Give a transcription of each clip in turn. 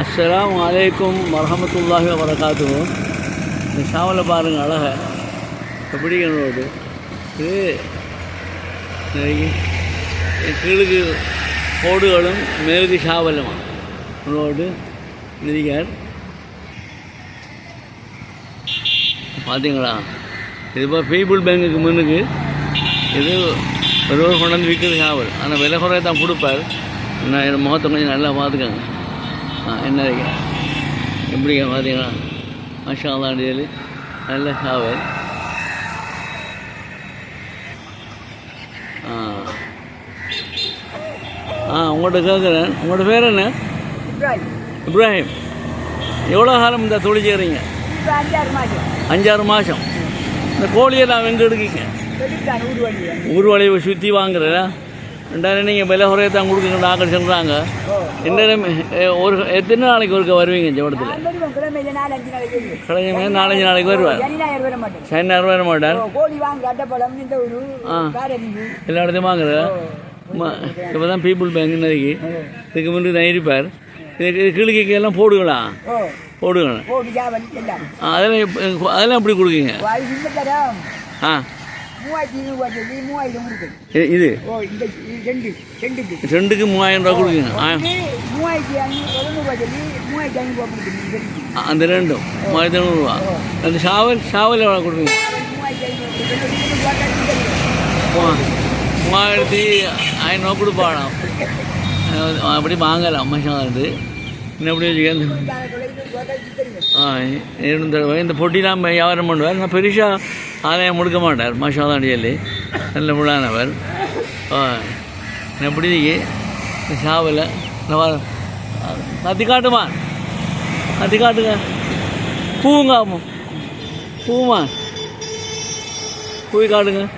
அஸ்லாம் வலைக்கும் வரஹமத்துல்லாஹி வரகாத்துவோம் இந்த சாவலை பாருங்கள் அழகை. எப்படி என்னோடு இது கீழுக்கு கோடுகளும் மேலுக்கு ஷாவலும். உங்களோடு நிதிக்கார் பார்த்தீங்களா இதுப்போ பீப்புள் பேங்குக்கு முன்னுக்கு. இது ஒரு ஒரு கொண்டாந்து விற்கிறது ஷாவல். ஆனால் விலை குறைய தான் கொடுப்பார். நான் என் முகத்தை கொஞ்சம் நல்லா பார்த்துக்கோங்க. என்ன எப்படிங்க பார்த்தீங்களா? மஷா தான் டேலு நல்ல ஷாவல் ஆ. ஆ உங்கள்கிட்ட கேட்குறேன் உங்களோட பேர் என்ன? இப்ராஹிம். இப்ராஹிம். எவ்வளோ காலம் இந்த தொழில் செய்கிறீங்க அஞ்சாறு மாதம். இந்த கோழியெல்லாம் எங்கே எடுக்கீங்க? சொல்லிட்டான் ஊர் வழி ஊர் வழியை சுற்றி வாங்குறதா? ரெண்டாயிரம் நீங்கள் விலை குறைய தான் கொடுக்குங்க ஆக்கள் சொல்கிறாங்க ஓ என்ன ஒரு எத்தனை நாளைக்கு ஒருக்க வருவீங்க வருவேன் கடைஞ்ச நாலஞ்சு நாளைக்கு வருவார். சனி ஞாயிறு வர மாட்டார். ஆ. எல்லா இடத்தையும் வாங்குறதா இப்போ தான் பீப்புள் பேங்க் நதிக்கு இதுக்கு முன்னாடி நான் இருப்பார். இதுக்கு ஜாவல் எல்லாம் ஆ, அதெல்லாம் அதெல்லாம் எப்படி கொடுக்குங்க ஆ. மூவாயிரத்தி ஐநூறுபா சொல்லி மூவாயிரம் கொடுக்குது இது? ஓ இந்த ரெண்டு ரெண்டுக்கு ரெண்டுக்கு மூவாயிரம் ரூபா கொடுக்குங்க. மூவாயிரத்தி ஐநூறு எழுநூறுபா சொல்லி மூவாயிரத்தி ஐநூறுபா கொடுக்குது. அந்த ரெண்டும். மூவாயிரத்தி ஐநூறுரூவா அந்த ஷாவல் ஷாவல் எவ்வளோ கொடுக்குங்க? மூவாயிரத்தி ஐநூறுவா கொடுப்பாடா அப்படி வாங்கலாம். மஷாது இன்னும் எப்படி வச்சுக்க இந்த தொலைவில் பாட்டா இருக்குது. ஆ இந்த தடவை. இந்த பொட்டிலாம் வியாபாரம் பண்ணுவார். நான் பெருசாக ஆலயம் முடுக்க மாட்டார். மாஷாதான் சொல்லி நல்ல முழானவர் ஆ நான் எப்படி இந்த ஷாவில் கத்தி காட்டுமா? கத்தி காட்டுங்க. பூவுங்க பூமா. பூவி காட்டுங்க.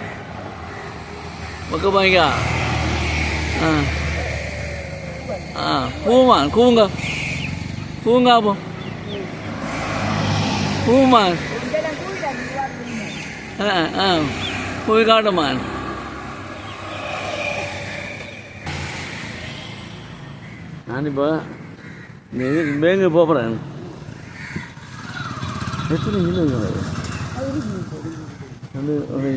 பக்க பாய்க்கா. ஆ. ஆ பூமா கூவுங்க பூவுங்க பூமா. ஆ ஆ. போய் காட்டுமா நான் இப்போ பேங்கு போகிறேன் எத்தனை கிலோ. ரெண்டு ஒரு